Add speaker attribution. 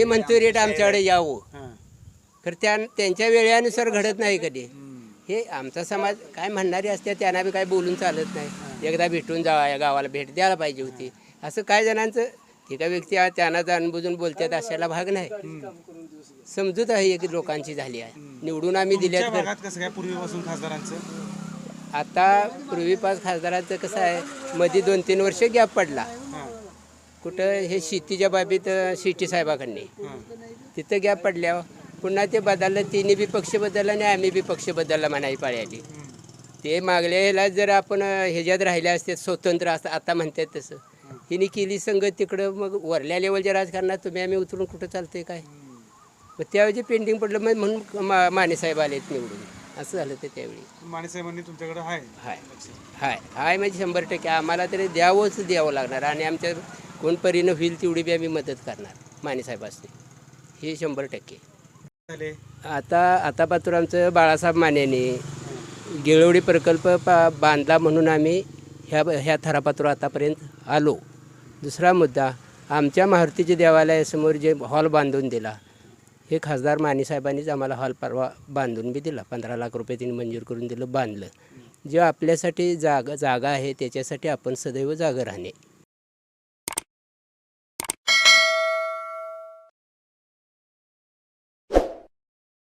Speaker 1: आम्ही म्हणतो रेट आमच्याकडे यावं.
Speaker 2: हां.
Speaker 1: तर त्या त्यांच्या वेळेनुसार घडत नाही कधी. हे आमचा समाज काय म्हणणारे असते त्यांना बी काय बोलून चालत नाही. एकदा भेटून जावा या गावाला भेट द्यायला पाहिजे होती. असं काय जणांचं ते काय व्यक्ती आहे, त्यांना जाणून बुजून बोलतात अशाला भाग नाही. समजूत आहे एक लोकांची झाली आहे. निवडून आम्ही दिल्यात
Speaker 2: भागात कसं काय पूर्वीपासून खासदारांचं?
Speaker 1: आता पूर्वीपास खासदारांचं कसं आहे मध्ये दोन तीन वर्ष गॅप पडला. कुठं हे शेतीच्या बाबीत अं, शेट्टी साहेबाकडनी. तिथं गॅप पडल्यावर पुन्हा ते बदललं तिन्ही बी पक्ष बदलला आणि आम्ही बी पक्ष बदलला म्हणाई पाळी आली ते मागल्या ह्याला जर आपण ह्याच्यात राहिले असते स्वतंत्र असं आता म्हणतात तसं. हिने केली संगत तिकडं मग वरल्या लेवलच्या राजकारणात तुम्ही आम्ही उतरून कुठं चालतंय काय? मग त्यावेळी पेंडिंग पडलं मग म्हणून मा मानेसाहेब आलेत निवडून. असं झालं ते त्यावेळी.
Speaker 2: माने साहेबांनी तुमच्याकडे आहे
Speaker 1: हाय. हाय. हाय म्हणजे शंभर टक्के. आम्हाला तरी द्यावंच द्यावं लागणार. आणि आमच्या कोण परीनं होईल तेवढी बी आम्ही मदत करणार मानेसाहेबांनी हे शंभर टक्के.
Speaker 2: झाले.
Speaker 1: आता आता पात्र आमचं बाळासाहेब मानेने गिळवडी प्रकल्प पा बांधला म्हणून आम्ही ह्या ह्या थरापात्र आतापर्यंत आलो. दुसरा मुद्दा आमच्या मारुतीच्या देवालयासमोर जे हॉल बांधून दिला हे खासदार मानेसाहेबांनीच आम्हाला हॉल परवा बांधून बी दिला पंधरा लाख रुपये त्यांनी मंजूर करून दिलं बांधलं. जे आपल्यासाठी जागा जागा आहे त्याच्यासाठी आपण सदैव जागा राहणे.